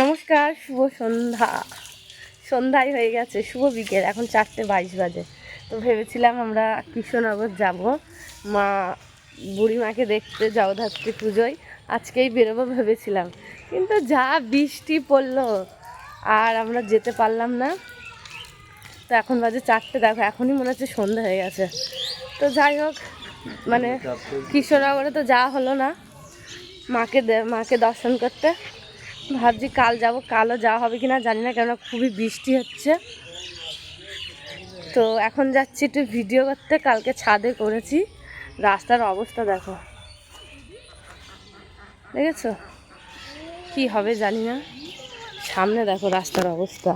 নমস্কার শুভ সন্ধ্যা। সন্ধ্যায় হয়ে গেছে শুভ বিকেল এখন চারটে বাইশ বাজে। তো ভেবেছিলাম আমরা কৃষ্ণনগর যাব। মা বুড়িমাকে দেখতে জগদ্ধাত্রী পুজোয় আজকেই বেরোবো ভেবেছিলাম। কিন্তু যা বৃষ্টি পড়ল আর আমরা যেতে পারলাম না। তো এখন বাজে চারটে দেখো এখনই মনে হচ্ছে সন্ধ্যা হয়ে গেছে। তো যাই হোক মানে কৃষ্ণনগরে তো যাওয়া হলো না। মাকে মাকে দর্শন করতে। ভাবছি কাল যাব, কালও যাওয়া হবে কি না জানি না, কেননা খুবই বৃষ্টি হচ্ছে। তো এখন যাচ্ছি একটু ভিডিও করতে, কালকে ছাদে করেছি। রাস্তার অবস্থা দেখো। দেখেছ? কি হবে জানি না। সামনে দেখো রাস্তার অবস্থা।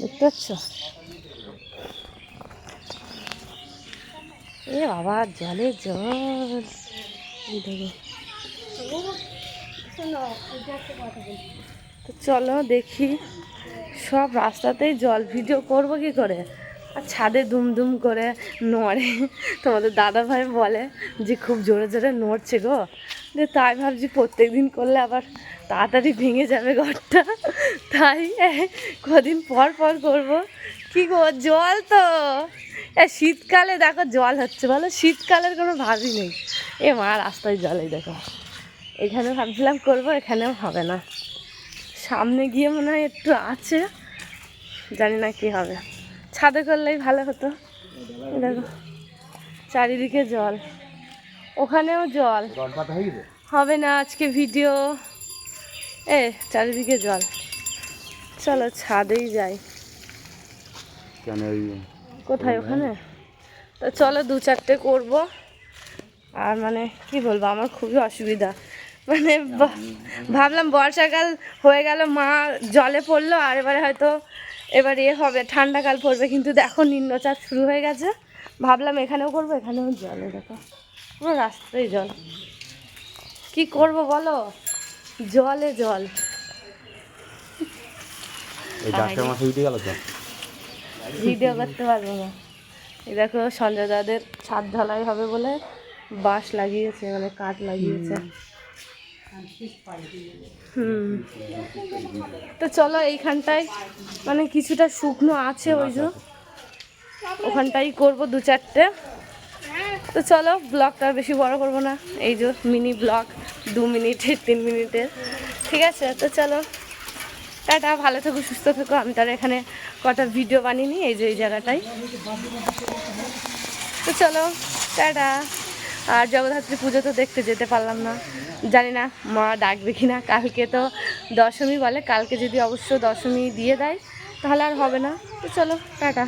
দেখতে পাচ্ছ? এ বাবা, জলে জল। দেখো। তো চলো দেখি, সব রাস্তাতেই জল, ভিডিও করব কি করে? আর ছাদে দুম দুম করে নড়ে। তোমাদের দাদা ভাই বলে যে খুব জোরে জোরে নড়ছে গো। যে তাই ভাবছি প্রত্যেক দিন করলে আবার তাড়াতাড়ি ভেঙে যাবে ঘরটা। তাই কদিন পর পর করব। কি গো, জল তো? এ, শীতকালে দেখো জল হচ্ছে, বলো? শীতকালের কোনো ভাবই নেই। এ মা, রাস্তায় জলেই দেখো। এখানে ভাবছিলাম করব এখানেও হবে না। সামনে গিয়ে মনে হয় একটু আছে জানি না কি হবে। ছাদে করলেই ভালো হতো। দেখো চারিদিকে জল। ওখানেও জল। হবে না আজকে ভিডিও। এ চারিদিকে জল। চলো ছাদেই যাই। কেন কোথায় ওখানে? তো চলো দু চারটে করব। আর মানে কি বলব আমার খুবই অসুবিধা। মানে বা- ভাবলাম বর্ষাকাল হয়ে গেল মা জলে পড়ল আর এবারে হয়তো এবার এ হবে ঠান্ডাকাল পড়বে কিন্তু দেখো নিম্নচাপ শুরু হয়ে গেছে। ভাবলাম এখানেও করব এখানেও জলে দেখো। পুরো রাস্তায় জল। কি করব বলো? জলে জল। ভিডিও করতে পারব না। এই দেখো সঞ্জয় দাদের ছাদ ঢালাই হবে বলে বাঁশ লাগিয়েছে মানে কাঠ লাগিয়েছে। তো চলো এইখানটায় মানে কিছুটা শুকনো আছে ওই যে। ওখানটাই করব দু চারটে। তো চলো, ব্লগটা বেশি বড় করব না। এই যে মিনি ব্লগ, দু মিনিটের, তিন মিনিটের। ঠিক আছে, তো চলো। টাটা, ভালো থেকো, সুস্থ থেকো। আমি তার এখানে কটা ভিডিও বানিয়ে নিই, এই যে এই জায়গাটায়। তো চলো, টাটা। আর জগদ্ধাত্রী পুজো তো দেখতে যেতে পারলাম না। জানি না, মা ডাকবে কি না কালকে তো দশমী বলে, কালকে যদি অবশ্য দশমী দিয়ে দেয়, তাহলে আর হবে না। তো চলো, টাটা।